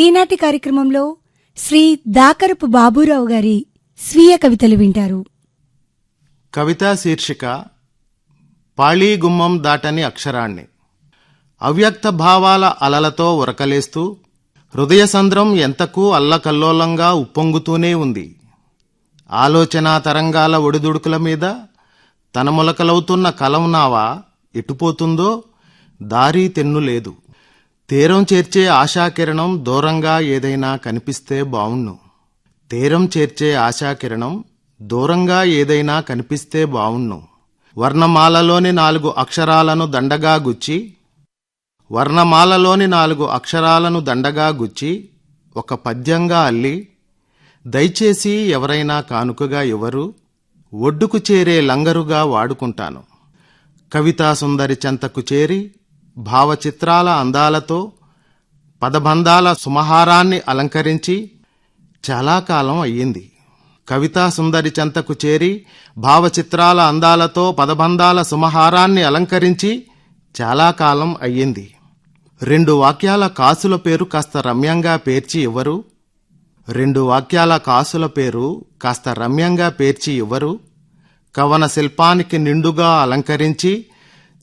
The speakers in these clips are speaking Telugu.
ఈనాటి కార్యక్రమంలో శ్రీ దాకరపు బాబురావు గారి స్వీయ కవితలు వింటారు. కవితా శీర్షిక పాళీ గుమ్మం దాటని అక్షరాన్ని అవ్యక్త భావాల అలలతో ఉరకలేస్తూ హృదయ సంద్రం ఎంతకు అల్లకల్లోలంగా ఉప్పొంగుతూనే ఉంది. ఆలోచనా తరంగాల ఒడిదుడుకుల మీద తన మొలకలవుతున్న కలం నావా ఎటుపోతుందో దారి తెన్ను లేదు తీరం చేర్చే ఆశాకిరణం దూరంగా ఏదైనా కనిపిస్తే బావుణ్ణు తీరం చేర్చే ఆశాకిరణం దూరంగా ఏదైనా కనిపిస్తే బావుణ్ణు వర్ణమాలలోని నాలుగు అక్షరాలను దండగా గుచ్చి వర్ణమాలలోని నాలుగు అక్షరాలను దండగా గుచ్చి ఒక పద్యంగా అల్లి దయచేసి ఎవరైనా కానుకగా ఎవరు ఒడ్డుకు చేరే లంగరుగా వాడుకుంటాను. కవితా సుందరి చెంతకు చేరి భావచిత్రాల అందాలతో పదబంధాల సుమహారాన్ని అలంకరించి చాలా కాలం అయ్యింది. కవితా సుందరి చెంతకు చేరి భావచిత్రాల అందాలతో పదబంధాల సుమహారాన్ని అలంకరించి చాలా కాలం అయ్యింది. రెండు వాక్యాల కాసుల పేరు కాస్త రమ్యంగా పేర్చి ఇవ్వరు. రెండు వాక్యాల కాసుల పేరు కాస్త రమ్యంగా పేర్చి ఇవ్వరు. కవన శిల్పానికి నిండుగా అలంకరించి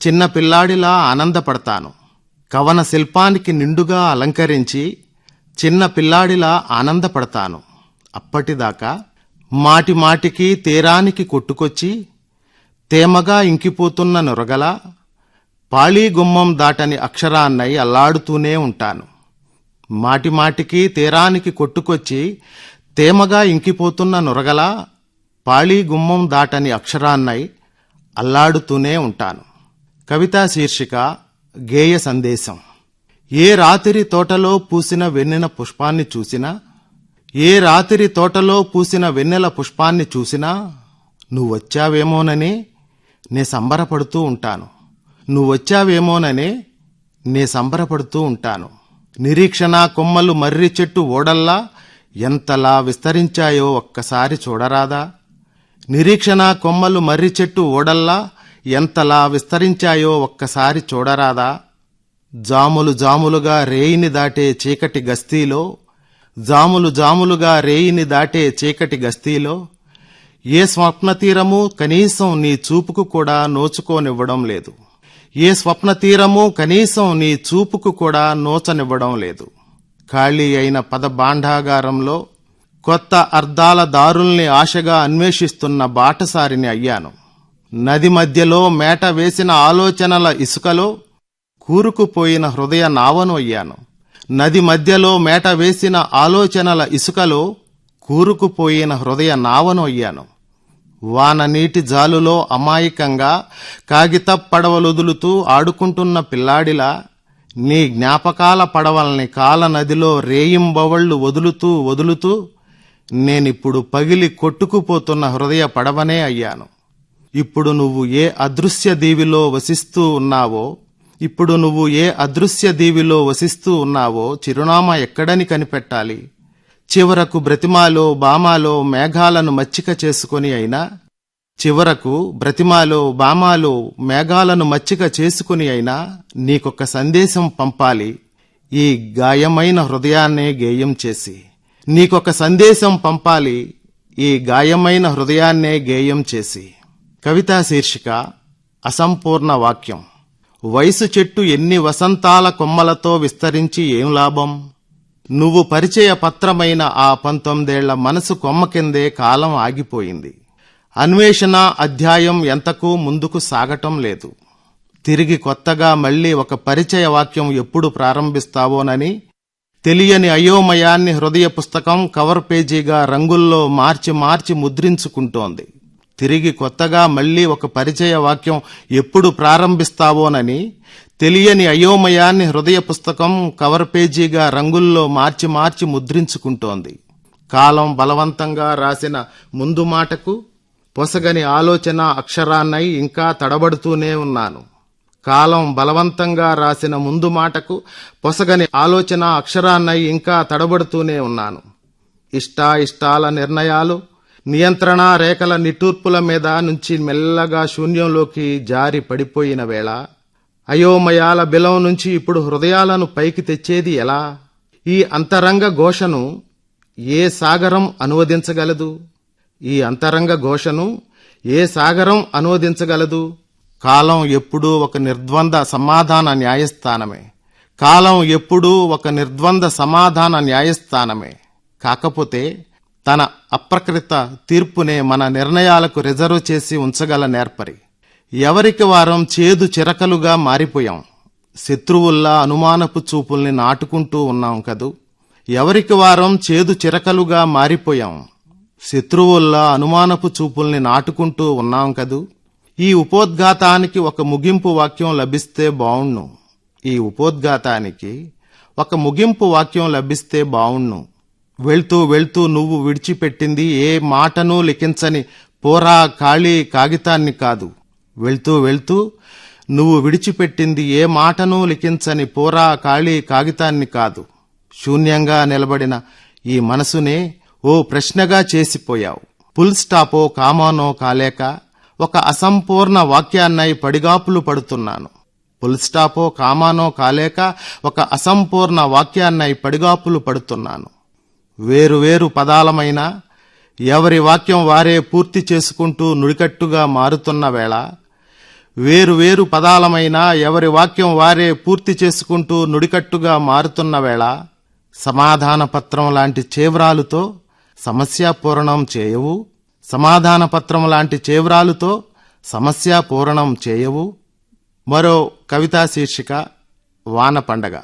చిన్న పిల్లాడిలా ఆనందపడతాను. కవన శిల్పానికి నిండుగా అలంకరించి చిన్న పిల్లాడిలా ఆనందపడతాను. అప్పటిదాకా మాటి మాటికి తీరానికి కొట్టుకొచ్చి తేమగా ఇంకిపోతున్న నొరగల పాళీగుమ్మం దాటని అక్షరాన్నై అల్లాడుతూనే ఉంటాను. మాటి మాటికి తీరానికి కొట్టుకొచ్చి తేమగా ఇంకిపోతున్న నొరగల పాళీగుమ్మం దాటని అక్షరాన్నై అల్లాడుతూనే ఉంటాను. కవితా శీర్షిక గేయ సందేశం. ఏ రాత్రి తోటలో పూసిన వెన్నెల పుష్పాన్ని చూసినా ఏ రాత్రి తోటలో పూసిన వెన్నెల పుష్పాన్ని చూసినా నువ్వు వచ్చావేమోనని నే సంబరపడుతూ ఉంటాను. నువ్వు వచ్చావేమోనని నే సంబరపడుతూ ఉంటాను. నిరీక్షణ కొమ్మలు మర్రి చెట్టు ఓడల్లా ఎంతలా విస్తరించాయో ఒక్కసారి చూడరాదా? నిరీక్షణ కొమ్మలు మర్రి చెట్టు ఓడల్లా ఎంతలా విస్తరించాయో ఒక్కసారి చూడరాదా? జాములు జాములుగా రేయిని దాటే చీకటి గస్తీలో జాములు జాములుగా రేయిని దాటే చీకటి గస్తీలో ఏ స్వప్న తీరము కనీసం నీ చూపుకు కూడా నోచుకోనివ్వడం లేదు. ఏ స్వప్న తీరము కనీసం నీ చూపుకు కూడా నోచనివ్వడం లేదు. ఖాళీ అయిన పద బాండాగారంలో కొత్త అర్థాల దారుల్ని ఆశగా అన్వేషిస్తున్న బాటసారిని అయ్యాను. నది మధ్యలో మేట వేసిన ఆలోచనల ఇసుకలో కూరుకుపోయిన హృదయ నావను అయ్యాను. నది మధ్యలో మేట వేసిన ఆలోచనల ఇసుకలో కూరుకుపోయిన హృదయ నావను అయ్యాను. వాన నీటి జాలులో అమాయకంగా కాగిత పడవలొదులుతూ ఆడుకుంటున్న పిల్లాడిలా నీ జ్ఞాపకాల పడవల్ని కాల నదిలో రేయింబవళ్ళు వదులుతూ వదులుతూ నేనిప్పుడు పగిలి కొట్టుకుపోతున్న హృదయ పడవనే అయ్యాను. ఇప్పుడు నువ్వు ఏ అదృశ్య దీవిలో వసిస్తూ ఉన్నావో ఇప్పుడు నువ్వు ఏ అదృశ్య దీవిలో వసిస్తూ ఉన్నావో చిరునామా ఎక్కడని కనిపెట్టాలి. చివరకు బ్రతిమాలో బామాలో మేఘాలను మచ్చిక చేసుకొని అయినా చివరకు బ్రతిమాలో బామాలో మేఘాలను మచ్చిక చేసుకుని అయినా నీకొక సందేశం పంపాలి. ఈ గాయమైన హృదయాన్నే గేయం చేసి. నీకొక సందేశం పంపాలి. ఈ గాయమైన హృదయాన్నే గేయం చేసి. కవితా శీర్షిక అసంపూర్ణ వాక్యం. వయసు చెట్టు ఎన్ని వసంతాల కొమ్మలతో విస్తరించి ఏం లాభం? నువ్వు పరిచయ పత్రమైన ఆ పంతొమ్మిదేళ్ళ మనసు కొమ్మ కిందే కాలం ఆగిపోయింది. అన్వేషణ అధ్యాయం ఎంతకు ముందుకు సాగటం లేదు. తిరిగి కొత్తగా మళ్ళీ ఒక పరిచయ వాక్యం ఎప్పుడు ప్రారంభిస్తావోనని తెలియని అయోమయాన్ని హృదయ పుస్తకం కవర్ పేజీగా రంగుల్లో మార్చి మార్చి ముద్రించుకుంటోంది. తిరిగి కొత్తగా మళ్ళీ ఒక పరిచయ వాక్యం ఎప్పుడు ప్రారంభిస్తావోనని తెలియని అయోమయాన్ని హృదయ పుస్తకం కవర్ పేజీగా రంగుల్లో మార్చి మార్చి ముద్రించుకుంటోంది. కాలం బలవంతంగా రాసిన ముందు మాటకు పొసగని ఆలోచన అక్షరాన్నై ఇంకా తడబడుతూనే ఉన్నాను. కాలం బలవంతంగా రాసిన ముందు మాటకు పొసగని ఆలోచన అక్షరాన్నై ఇంకా తడబడుతూనే ఉన్నాను. ఇష్టాయిష్టాల నిర్ణయాలు నియంత్రణ రేఖల నిట్టూర్పుల మీద నుంచి మెల్లగా శూన్యంలోకి జారి పడిపోయిన వేళ అయోమయాల బిలం నుంచి ఇప్పుడు హృదయాలను పైకి తెచ్చేది ఎలా? ఈ అంతరంగ ఘోషను ఏ సాగరం అనువదించగలదు? ఈ అంతరంగ ఘోషను ఏ సాగరం అనువదించగలదు? కాలం ఎప్పుడూ ఒక నిర్ద్వంద సమాధాన న్యాయస్థానమే. కాలం ఎప్పుడూ ఒక నిర్ద్వంద సమాధాన న్యాయస్థానమే. కాకపోతే తన అప్రకృత తీర్పునే మన నిర్ణయాలకు రిజర్వ్ చేసి ఉంచగల నేర్పరి ఎవరికి వారం చేదు చిరకలుగా మారిపోయాం. శత్రువుల్లా అనుమానపు చూపుల్ని నాటుకుంటూ ఉన్నాం కదూ. ఎవరికి వారం చేదు చిరకలుగా మారిపోయాం. శత్రువుల్లా అనుమానపు చూపుల్ని నాటుకుంటూ ఉన్నాం కదూ. ఈ ఉపోద్ఘాతానికి ఒక ముగింపు వాక్యం లభిస్తే బావుణ్ణు ఈ ఉపోద్ఘాతానికి ఒక ముగింపు వాక్యం లభిస్తే బావుణ్ణు వెళ్తూ వెళ్తూ నువ్వు విడిచిపెట్టింది ఏ మాటను లిఖించని పోరా ఖాళీ కాగితాన్ని కాదు. వెళ్తూ వెళ్తూ నువ్వు విడిచిపెట్టింది ఏ మాటను లిఖించని పోరా ఖాళీ కాగితాన్ని కాదు. శూన్యంగా నిలబడిన ఈ మనసునే ఓ ప్రశ్నగా చేసిపోయావు. పుల్ స్టాపో కామానో కాలేక ఒక అసంపూర్ణ వాక్యాన్నై పడిగాపులు పడుతున్నాను. పుల్ స్టాపో కామానో కాలేక ఒక అసంపూర్ణ వాక్యాన్నై పడిగాపులు పడుతున్నాను. వేరు వేరు పదాలమైన ఎవరి వాక్యం వారే పూర్తి చేసుకుంటూ నుడికట్టుగా మారుతున్న వేళ వేరు వేరు పదాలమైన ఎవరి వాక్యం వారే పూర్తి చేసుకుంటూ నుడికట్టుగా మారుతున్న వేళ సమాధాన పత్రం లాంటి చేవ్రాలుతో సమస్య పూరణం చేయవు. సమాధాన పత్రం లాంటి చేవ్రాలుతో సమస్యాపూరణం చేయవు. మరో కవితా శీర్షిక వాన పండగ.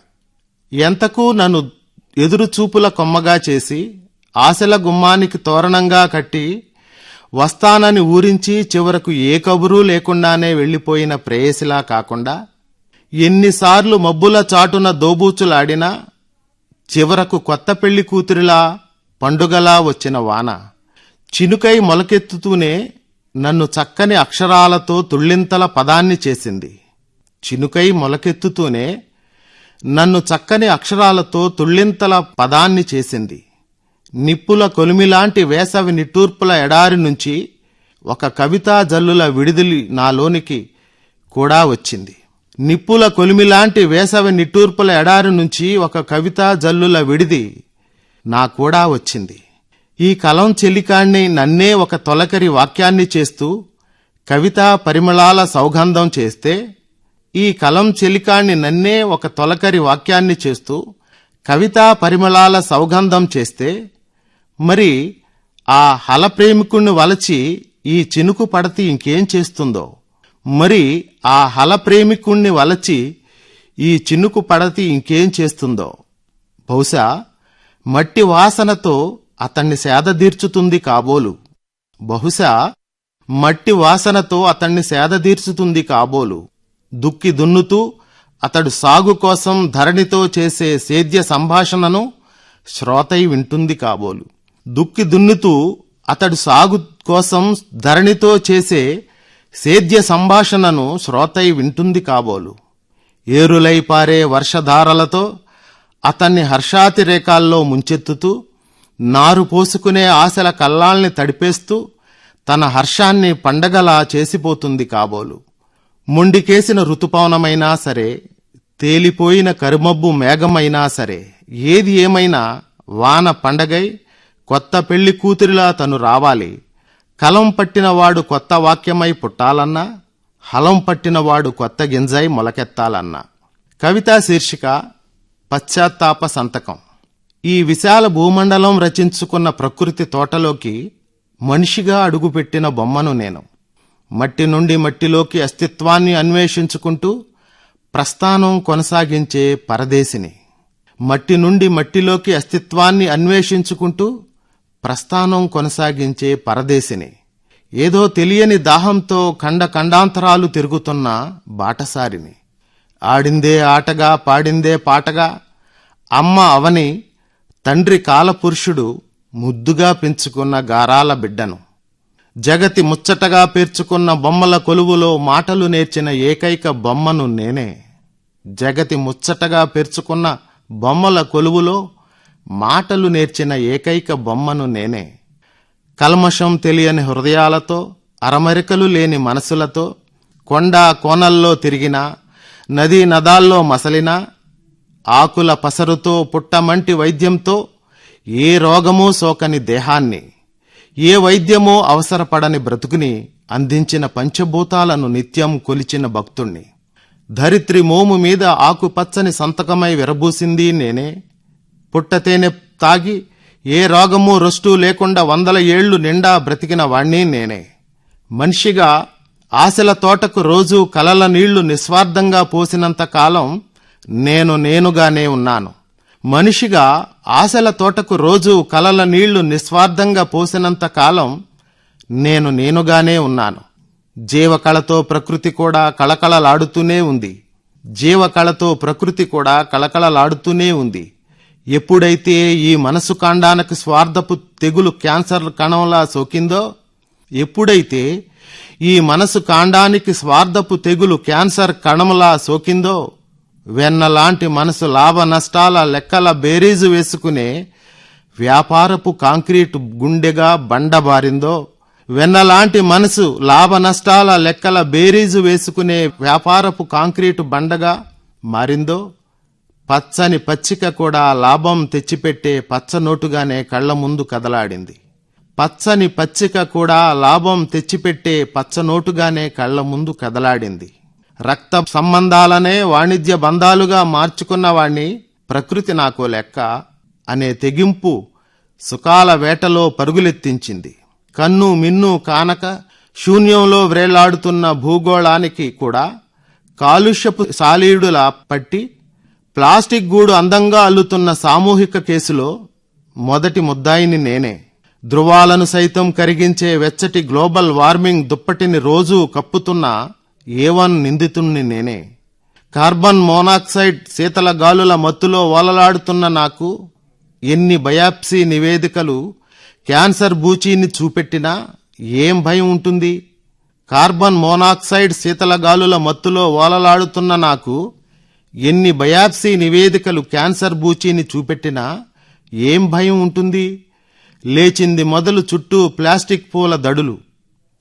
ఎంతకు నన్ను ఎదురుచూపుల కొమ్మగా చేసి ఆశల గుమ్మానికి తోరణంగా కట్టి వస్తానని ఊరించి చివరకు ఏ కబురూ లేకుండానే వెళ్ళిపోయిన ప్రేయసిలా కాకుండా ఎన్నిసార్లు మబ్బుల చాటున దోబూచులాడినా చివరకు కొత్త పెళ్ళి కూతురిలా పండుగలా వచ్చిన వాన. చినుకై మొలకెత్తుతూనే నన్ను చక్కని అక్షరాలతో తుళ్ళింతల పదాన్ని చేసింది. చినుకై మొలకెత్తుతూనే నన్ను చక్కని అక్షరాలతో తుళ్ళింతల పదాన్ని చేసింది. నిప్పుల కొలిమిలాంటి వేసవి నిట్టూర్పుల ఎడారి నుంచి ఒక కవితా జల్లుల విడిదిలి నాలోనికి కూడా వచ్చింది. నిప్పుల కొలిమిలాంటి వేసవి నిట్టూర్పుల ఎడారి నుంచి ఒక కవితా జల్లుల విడిది నా కూడా వచ్చింది. ఈ కలం చెలికాణ్ణి నన్నే ఒక తొలకరి వాక్యాన్ని చేస్తూ కవితా పరిమళాల సౌగంధం చేస్తే ఈ కలం చెలికాణ్ణి నన్నే ఒక తొలకరి వాక్యాన్ని చేస్తూ కవితా పరిమళాల సౌగంధం చేస్తే మరి ఆ హలప్రేమికుణ్ణి వలచి ఈ చినుకు పడతి ఇంకేం చేస్తుందో? మరి ఆ హల ప్రేమికుణ్ణి వలచి ఈ చినుకు పడతి ఇంకేం చేస్తుందో? బహుశా మట్టి వాసనతో అతన్ని సేదదీర్చుతుంది కాబోలు. బహుశా మట్టి వాసనతో అతన్ని సేదదీర్చుతుంది కాబోలు. దుక్కి దున్నుతూ అతడు సాగు కోసం ధరణితో చేసే సేద్య సంభాషణను శ్రోతై వింటుంది కాబోలు. దుక్కి దున్నుతూ అతడు సాగు కోసం ధరణితో చేసే సేద్య సంభాషణను శ్రోతై వింటుంది కాబోలు. ఏరులై పారే వర్షధారలతో అతన్ని హర్షాతిరేకాల్లో ముంచెత్తుతూ నారు పోసుకునే ఆశల కల్లాల్ని తడిపేస్తూ తన హర్షాన్ని పండగలా చేసిపోతుంది కాబోలు. మొండికేసిన ఋతుపవనమైనా సరే తేలిపోయిన కరుమబ్బు మేఘమైనా సరే ఏది ఏమైనా వాన పండగై కొత్త పెళ్ళి కూతురిలా తను రావాలి. కలం పట్టినవాడు కొత్త వాక్యమై పుట్టాలన్నా హలం పట్టినవాడు కొత్త గింజై మొలకెత్తాలన్నా. కవితా శీర్షిక పశ్చాత్తాప సంతకం. ఈ విశాల భూమండలం రచించుకున్న ప్రకృతి తోటలోకి మనిషిగా అడుగుపెట్టిన బొమ్మను నేను. మట్టి నుండి మట్టిలోకి అస్తిత్వాన్ని అన్వేషించుకుంటూ ప్రస్థానం కొనసాగించే పరదేశిని. మట్టి నుండి మట్టిలోకి అస్తిత్వాన్ని అన్వేషించుకుంటూ ప్రస్థానం కొనసాగించే పరదేశిని. ఏదో తెలియని దాహంతో ఖండ ఖండాంతరాలు తిరుగుతున్న బాటసారిని. ఆడిందే ఆటగా పాడిందే పాటగా అమ్మ అవని తండ్రి కాలపురుషుడు ముద్దుగా పెంచుకున్న గారాల బిడ్డను. జగతి ముచ్చటగా పేర్చుకున్న బొమ్మల కొలువులో మాటలు నేర్చిన ఏకైక బొమ్మను నేనే. జగతి ముచ్చటగా పేర్చుకున్న బొమ్మల కొలువులో మాటలు నేర్చిన ఏకైక బొమ్మను నేనే. కల్మషం తెలియని హృదయాలతో అరమరికలు లేని మనసులతో కొండ కోనల్లో తిరిగినా నదీ నదాల్లో మసలినా ఆకుల పసరుతో పుట్టమంటి వైద్యంతో ఏ రోగమూ సోకని దేహాన్ని ఏ వైద్యమో అవసరపడని బ్రతుకుని అందించిన పంచభూతాలను నిత్యం కొలిచిన భక్తుణ్ణి. ధరిత్రి మోము మీద ఆకుపచ్చని సంతకమై విరబూసింది నేనే. పుట్టతేనె తాగి ఏ రోగము రొస్టు లేకుండా వందల ఏళ్ళు నిండా బ్రతికిన వాణ్ణి నేనే. మనిషిగా ఆశల తోటకు రోజు కలల నీళ్ళు నిస్వార్థంగా పోసినంత కాలం నేను నేనుగానే ఉన్నాను. మనిషిగా ఆశల తోటకు రోజు కలల నీళ్ళు నిస్వార్థంగా పోసినంత కాలం నేను నేనుగానే ఉన్నాను. జీవకళతో ప్రకృతి కూడా కళకళలాడుతూనే ఉంది. జీవకళతో ప్రకృతి కూడా కళకళలాడుతూనే ఉంది. ఎప్పుడైతే ఈ మనసు కాండానికి స్వార్థపు తెగులు క్యాన్సర్ కణంలా సోకిందో ఎప్పుడైతే ఈ మనసు కాండానికి స్వార్థపు తెగులు క్యాన్సర్ కణంలా సోకిందో వెన్నలాంటి మనసు లాభ నష్టాల లెక్కల బేరీజు వేసుకునే వ్యాపారపు కాంక్రీట్ గుండెగా బండబారిందో వెన్నలాంటి మనసు లాభ నష్టాల లెక్కల బేరీజు వేసుకునే వ్యాపారపు కాంక్రీటు బండగా మారిందో పచ్చని పచ్చిక కూడా లాభం తెచ్చిపెట్టే పచ్చనోటుగానే కళ్ళ ముందు కదలాడింది. పచ్చని పచ్చిక కూడా లాభం తెచ్చిపెట్టే పచ్చనోటుగానే కళ్ళ ముందు కదలాడింది. రక్త సంబంధాలనే వాణిజ్య బంధాలుగా మార్చుకున్నవాణ్ణి ప్రకృతి నాకు లెక్క అనే తెగింపు సుఖాల వేటలో పరుగులెత్తించింది. కన్ను మిన్ను కానక శూన్యంలో వ్రేలాడుతున్న భూగోళానికి కూడా కాలుష్యపు సాలీడుల పట్టి ప్లాస్టిక్ గూడు అందంగా అల్లుతున్న సామూహిక కేసులో మొదటి ముద్దాయిని నేనే. ధృవాలను సైతం కరిగించే వెచ్చటి గ్లోబల్ వార్మింగ్ దుప్పటిని రోజూ కప్పుతున్న ఏవన్ నిందితుణ్ణి నేనే. కార్బన్ మోనాక్సైడ్ శీతల గాలుల మత్తులో వలలాడుతున్న నాకు ఎన్ని బయాప్సీ నివేదికలు క్యాన్సర్ బూచీని చూపెట్టినా ఏం భయం ఉంటుంది? కార్బన్ మోనాక్సైడ్ శీతల గాలుల మత్తులో ఓలలాడుతున్న నాకు ఎన్ని బయాప్సీ నివేదికలు క్యాన్సర్ బూచీని చూపెట్టినా ఏం భయం ఉంటుంది? లేచింది మొదలు చుట్టూ ప్లాస్టిక్ పూల దడులు.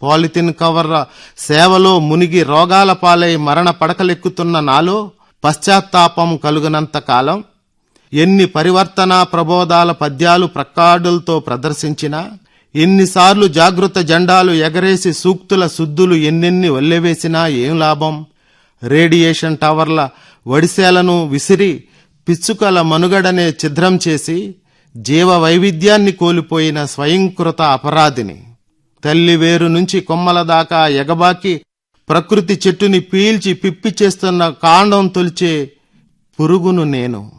పాలిథిన్ కవర్ల సేవలో మునిగి రోగాల పాలై మరణ పడకలెక్కుతున్న నాలో పశ్చాత్తాపం కలుగనంత కాలం ఎన్ని పరివర్తన ప్రబోధాల పద్యాలు ప్రక్కాడులతో ప్రదర్శించినా ఎన్నిసార్లు జాగృత జెండాలు ఎగరేసి సూక్తుల సుద్దులు ఎన్నెన్ని వల్లెవేసినా ఏం లాభం? రేడియేషన్ టవర్ల వడిసేలను విసిరి పిచ్చుకల మనుగడనే ఛిద్రం చేసి జీవ వైవిధ్యాన్ని కోల్పోయిన స్వయంకృత అపరాధిని. తల్లి వేరు నుంచి కొమ్మల దాకా ఎగబాకి ప్రకృతి చెట్టుని పీల్చి పిప్పి చేస్తున్న కాండం తొలిచే పురుగును నేను.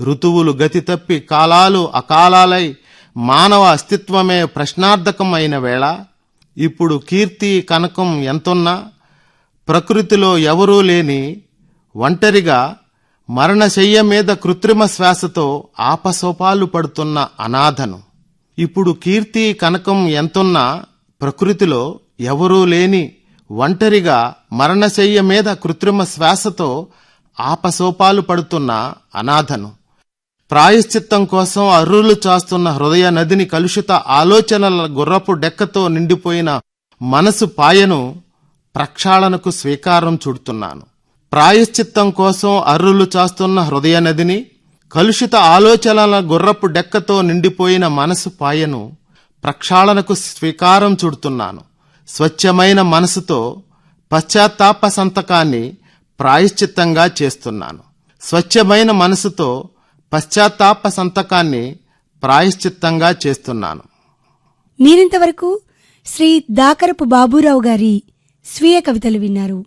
ఋతువులు గతి తప్పి కాలాలు అకాలాలై మానవ అస్తిత్వమే ప్రశ్నార్థకం అయిన వేళ. ఇప్పుడు కీర్తి కనకం ఎంతున్నా? ప్రకృతిలో ఎవరూ లేని ఒంటరిగా మరణశయ్య మీద కృత్రిమ శ్వాసతో ఆపసోపాలు పడుతున్న అనాథను. ఇప్పుడు కీర్తి కనకం ఎంతున్నా? ప్రకృతిలో ఎవరూ లేని ఒంటరిగా మరణశయ్య మీద కృత్రిమ శ్వాసతో ఆపసోపాలు పడుతున్న అనాథను. ప్రాయశ్చిత్తం కోసం అర్రులు చాస్తున్న హృదయ నదిని కలుషిత ఆలోచనల గుర్రపు డెక్కతో నిండిపోయిన మనసు పాయను ప్రక్షాళనకు స్వీకారం చుడుతున్నాను. ప్రాయశ్చిత్తం కోసం అర్రులు చాస్తున్న హృదయ నదిని కలుషిత ఆలోచనల గుర్రపు డెక్కతో నిండిపోయిన మనసు పాయను ప్రక్షాళనకు స్వీకారం చుడుతున్నాను. స్వచ్ఛమైన మనసుతో పశ్చాత్తాప సంతకాన్ని ప్రాయశ్చిత్తంగా చేస్తున్నాను. స్వచ్ఛమైన మనసుతో పశ్చాత్తాప సంతకాన్ని ప్రాయశ్చిత్తంగా చేస్తున్నాను. మీరింతవరకు శ్రీ దాకరపు బాబూరావు గారి స్వీయ కవితలు విన్నారు.